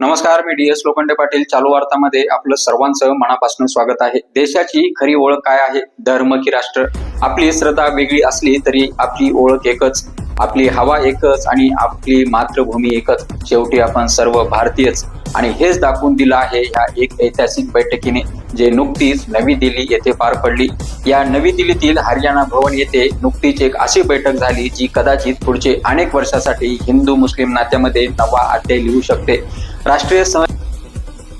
नमस्कार मी D S Lokhande Patil. चालू वार्तामध्ये आपलं सर्वांचं मनापासून स्वागत आहे. देशाची खरी ओळख काय आहे? धर्म की राष्ट्र? आपली श्रद्धा वेगळी असली तरी आपली ओळख एकच. आपली हवा एकच आणि आपली मातृभूमी एकच. शेवटी आपण सर्व भारतीयच. आणि हेच दाखवून दिलं आहे या एक ऐतिहासिक बैठकीने जे नुकतीच नवी दिल्ली येथे पार पडली. या नवी दिल्लीतील हरियाणा भवन येथे नुकतीच एक अशी बैठक झाली जी कदाचित पुढचे अनेक वर्षासाठी हिंदू मुस्लिम नात्यामध्ये नवा अध्याय लिहू शकते. राष्ट्रीय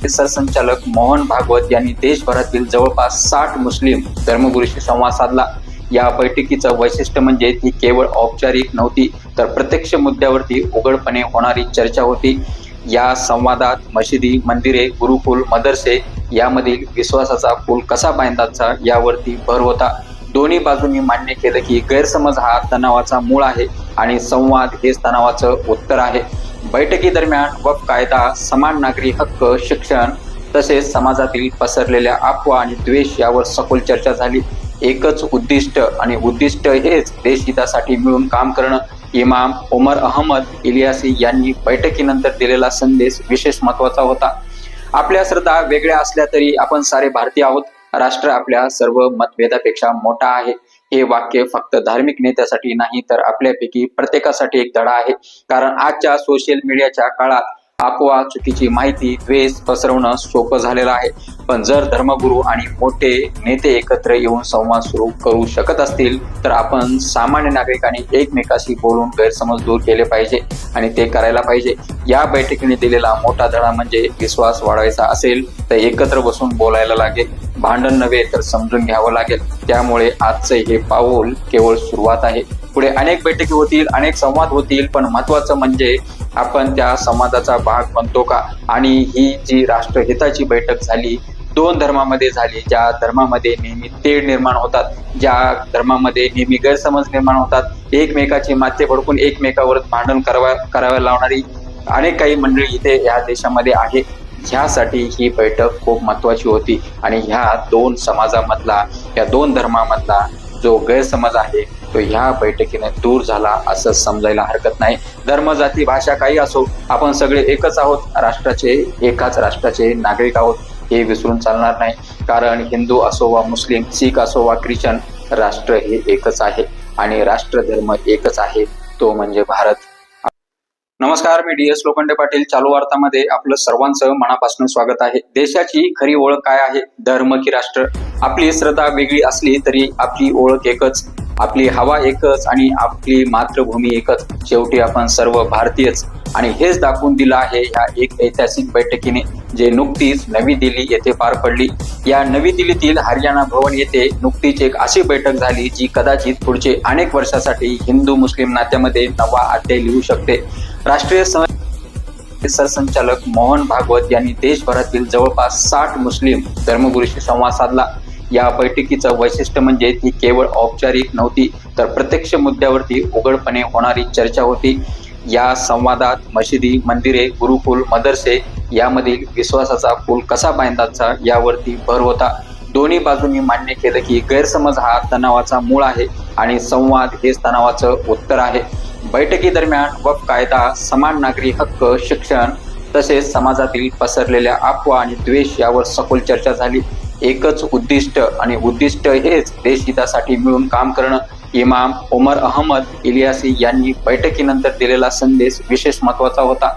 सरसंचालक मोहन भागवत यांनी देशभरातील जवळपास साठ मुस्लिम धर्मगुरूशी संवाद साधला. या बैठकीचं वैशिष्ट्य म्हणजे ती केवळ औपचारिक नव्हती तर प्रत्यक्ष मुद्द्यावरती उघडपणे होणारी चर्चा होती. या संवादात मशिदी मंदिरे गुरुकुल मदरसे यामधील विश्वासाचा पूल कसा बांधायचा यावरती भर होता. दोन्ही बाजूंनी मान्य केलं की गैरसमज हा तणावाचा मूळ आहे आणि संवाद हेच तणावाचं उत्तर आहे. बैठकीदरम्यान व कायदा समान नागरी हक्क शिक्षण तसेच समाजातील पसरलेल्या अफवा आणि द्वेष यावर सखोल चर्चा झाली. एकच उद्दिष्ट आणि उद्दिष्ट हेच देशहितासाठी मिळून काम करणं. इमाम उमर अहमद इलियासी यांनी बैठकीनंतर दिलेला संदेश विशेष महत्त्वाचा होता. आपल्या श्रद्धा वेगळ्या असल्या तरी आपण सारे भारतीय आहोत. राष्ट्र आपल्या सर्व मतभेदापेक्षा मोठा आहे. हे वाक्य फक्त धार्मिक नेत्यासाठी नाही तर आपल्यापैकी प्रत्येकासाठी एक धडा आहे. कारण आजच्या सोशल मीडियाच्या काळात अफवा चुकीची माहिती द्वेष पसरवणं सोपं झालेलं आहे. पण जर धर्मगुरू आणि मोठे नेते एकत्र येऊन संवाद सुरू करू शकत असतील तर आपण सामान्य नागरिकांनी एकमेकाशी बोलून गैरसमज दूर केले पाहिजे आणि ते करायला पाहिजे. या बैठकीने दिलेला मोठा धडा म्हणजे विश्वास वाढवायचा असेल तर एकत्र बसून बोलायला लागेल. भांडण नव्हे तर समजून घ्यावं लागेल. त्यामुळे आजचं हे पाऊल केवळ सुरुवात आहे. पुढे अनेक बैठकी होतील अनेक संवाद होतील पण महत्वाचं म्हणजे आपण त्या संवादाचा भाग बनतो का? आणि ही जी राष्ट्रहिताची बैठक झाली दोन धर्मामध्ये झाली ज्या धर्मामध्ये नेहमी तेढ निर्माण होतात ज्या धर्मामध्ये नेहमी गैरसमज निर्माण होतात एकमेकाची माते भडकून एकमेकावर भांडण करावा कराव्या लावणारी अनेक काही मंडळी इथे या देशामध्ये आहे. ह्यासाठी ही बैठक खूप महत्वाची होती. आणि ह्या दोन समाजामधला या दोन धर्मामधला जो गैरसमज आहे तो ह्या बैठकीने दूर झाला असं समजायला हरकत नाही. धर्म जाती भाषा काही असो आपण सगळे एकच आहोत. राष्ट्राचे एकाच राष्ट्राचे नागरिक आहोत हे विसरून चालणार नाही. कारण हिंदू असो वा मुस्लिम शीख असो वा ख्रिश्चन राष्ट्र हे एकच आहे. आणि राष्ट्र धर्म एकच आहे तो म्हणजे भारत. नमस्कार मी डी एस लोखंडे पाटील. चालू वार्तामध्ये आपलं सर्वांचं मनापासून स्वागत आहे. देशाची खरी ओळख काय आहे? धर्म की राष्ट्र? आपली श्रद्धा वेगळी असली तरी आपली ओळख एकच. आपली हवा एकच आणि आपली मातृभूमी एकच. शेवटी आपण सर्व भारतीयच. आणि हेच दाखवून दिलं आहे या एक ऐतिहासिक बैठकीने जे नुकतीच नवी दिल्ली येथे पार पडली. या नवी दिल्लीतील हरियाणा भवन येथे नुकतीच एक अशी बैठक झाली जी कदाचित पुढचे अनेक वर्षासाठी हिंदू मुस्लिम नात्यामध्ये नवा अध्याय लिहू शकते. राष्ट्रीय सरसंचालक मोहन भागवत यांनी देशभरातील जवळपास साठ मुस्लिम धर्मगुरूशी संवाद साधला. या बैठकीचं वैशिष्ट्य म्हणजे ती केवळ औपचारिक नव्हती तर प्रत्यक्ष मुद्द्यावरती उघडपणे होणारी चर्चा होती. या संवादात मशिदी मंदिरे गुरुकुल मदरसे यामधील विश्वासाचा पूल कसा बांधायचा यावरती भर होता. दोन्ही बाजूंनी मान्य केलं की गैरसमज हा तणावाचा मूळ आहे आणि संवाद हेच तणावाचं उत्तर आहे. बैठकीदरम्यान व कायदा समान नागरी हक्क शिक्षण तसेच समाजातील पसरलेल्या अफवा आणि द्वेष यावर सखोल चर्चा झाली. एकच उद्दिष्ट आणि उद्दिष्ट हेच देशहितासाठी मिळून काम करणं. इमाम उमर अहमद इलियासी यांनी बैठकीनंतर दिलेला संदेश विशेष महत्त्वाचा होता.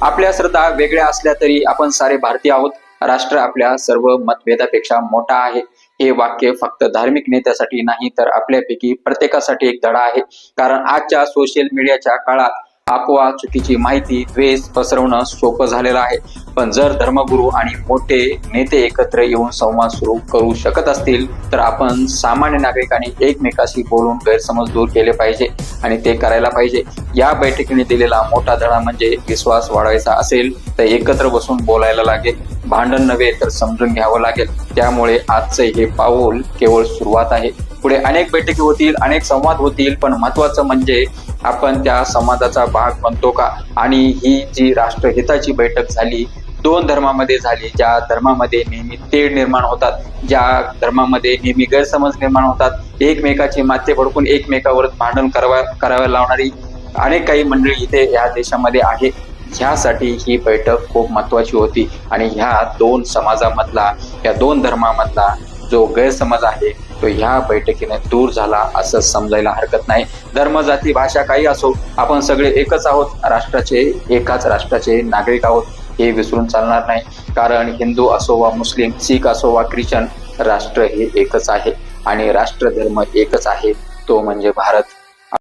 आपल्या श्रद्धा वेगळ्या असल्या तरी आपण सारे भारतीय आहोत. राष्ट्र आपल्या सर्व मतभेदापेक्षा मोठा आहे. हे वाक्य फक्त धार्मिक नेत्यासाठी नाही तर आपल्यापैकी प्रत्येकासाठी एक धडा आहे. कारण आजच्या सोशल मीडियाच्या काळात अफवा चुकीची माहिती द्वेष पसरवणं सोपं झालेलं आहे. पण जर धर्मगुरू आणि मोठे नेते एकत्र येऊन संवाद सुरू करू शकत असतील तर आपण सामान्य नागरिकांनी एकमेकाशी बोलून गैरसमज दूर केले पाहिजे आणि ते करायला पाहिजे. या बैठकीने दिलेला मोठा धडा म्हणजे विश्वास वाढवायचा असेल तर एकत्र बसून बोलायला लागेल. भांडण नव्हे तर समजून घ्यावं लागेल. त्यामुळे आजचं हे पाऊल केवळ सुरुवात आहे. पुढे अनेक बैठकी होतील अनेक संवाद होतील पण महत्वाचं म्हणजे आपण त्या संवादाचा भाग बनतो का? आणि ही जी राष्ट्रहिताची बैठक झाली दोन धर्मामध्ये झाली ज्या धर्मामध्ये नेहमी तेढ निर्माण होतात ज्या धर्मामध्ये नेहमी गैरसमज निर्माण होतात एकमेकाची माते भडकून एकमेकावर भांडण करावा करावं लावणारी अनेक काही मंडळी इथे या देशामध्ये आहे. ह्यासाठी ही बैठक खूप महत्वाची होती. आणि ह्या दोन समाजामधला या दोन धर्मामधला जो गैरसमज आहे तो ह्या बैठकीने दूर झाला असं समजायला हरकत नाही. धर्म जाती भाषा काही असो आपण सगळे एकच आहोत. राष्ट्राचे एकाच राष्ट्राचे नागरिक आहोत हे विसरून चालणार नाही. कारण हिंदू असो वा मुस्लिम सिख असो वा ख्रिश्चन राष्ट्र हे एकच आहे. आणि राष्ट्र धर्म एकच आहे तो म्हणजे भारत.